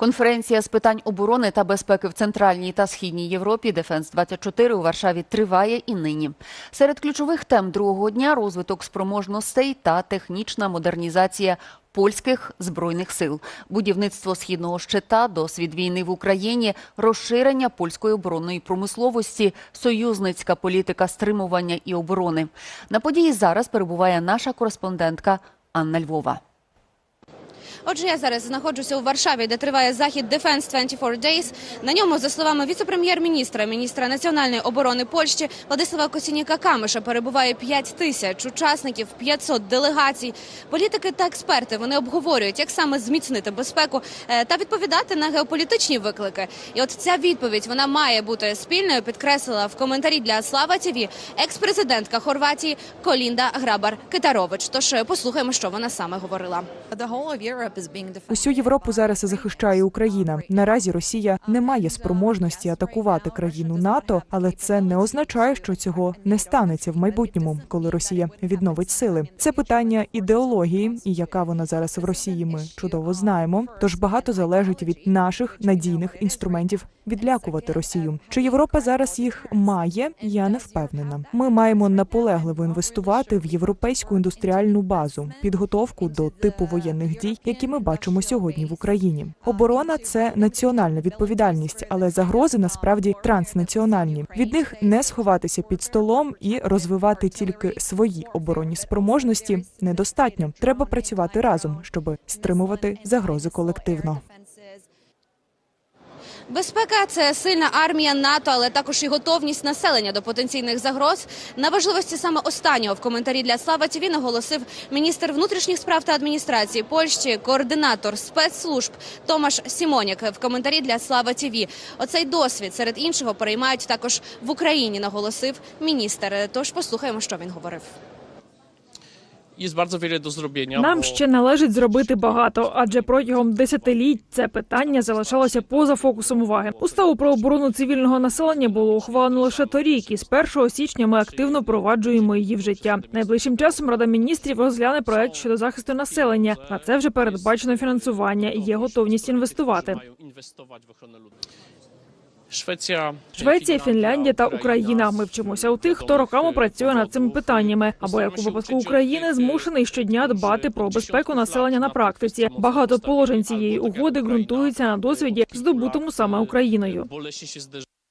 Конференція з питань оборони та безпеки в Центральній та Східній Європі Дефенс 24 у Варшаві триває і нині. Серед ключових тем другого дня розвиток спроможностей та технічна модернізація польських збройних сил, будівництво східного щита, досвід війни в Україні, розширення польської оборонної промисловості, союзницька політика стримування і оборони. На події зараз перебуває наша кореспондентка Анна Львова. Отже, я зараз знаходжуся у Варшаві, де триває захід Defense 24 Days. На ньому, за словами віце-прем'єр-міністра, міністра національної оборони Польщі Владислава Косініка Камиша, перебуває 5 тисяч учасників, 500 делегацій. Політики та експерти вони обговорюють, як саме зміцнити безпеку е, та відповідати на геополітичні виклики. І от ця відповідь вона має бути спільною. Підкреслила в коментарі для Слава ТІВІ екс-президентка Хорватії Колінда Грабар Китарович. Тож е, послухаємо, що вона саме говорила. Усю Європу зараз захищає Україна. Наразі Росія не має спроможності атакувати країну НАТО, але це не означає, що цього не станеться в майбутньому, коли Росія відновить сили. Це питання ідеології, і яка вона зараз в Росії, ми чудово знаємо. Тож багато залежить від наших надійних інструментів відлякувати Росію. Чи Європа зараз їх має? Я не впевнена. Ми маємо наполегливо інвестувати в європейську індустріальну базу, підготовку до типу воєнних дій, які ми бачимо сьогодні в Україні. Оборона це національна відповідальність, але загрози насправді транснаціональні. Від них не сховатися під столом і розвивати тільки свої оборонні спроможності недостатньо. Треба працювати разом, щоб стримувати загрози колективно. Безпека це сильна армія НАТО, але також і готовність населення до потенційних загроз. На важливості саме останнього в коментарі для Слава ТІВІ наголосив міністр внутрішніх справ та адміністрації Польщі, координатор спецслужб Томаш Сімонік. В коментарі для Слава ТІВІ. Оцей досвід серед іншого переймають також в Україні. Наголосив міністр. Тож послухаємо, що він говорив. Jest bardzo wiele do zrobienia. Нам ще належить зробити багато, адже протягом десятиліть це питання залишалося поза фокусом уваги. Уставу про оборону цивільного населення було ухвалено лише торік, і з 1 січня ми активно впроваджуємо її в життя. Найближчим часом Рада міністрів розгляне проект щодо захисту населення. На це вже передбачено фінансування і є готовність інвестувати. Szwecja, Швеція, Фінляндія та Україна. Ми вчимося у тих, хто роками працює над цими питаннями, або як у випадку України змушений щодня дбати про безпеку населення на практиці. Багато положень цієї угоди ґрунтуються на досвіді, здобутому саме Україною.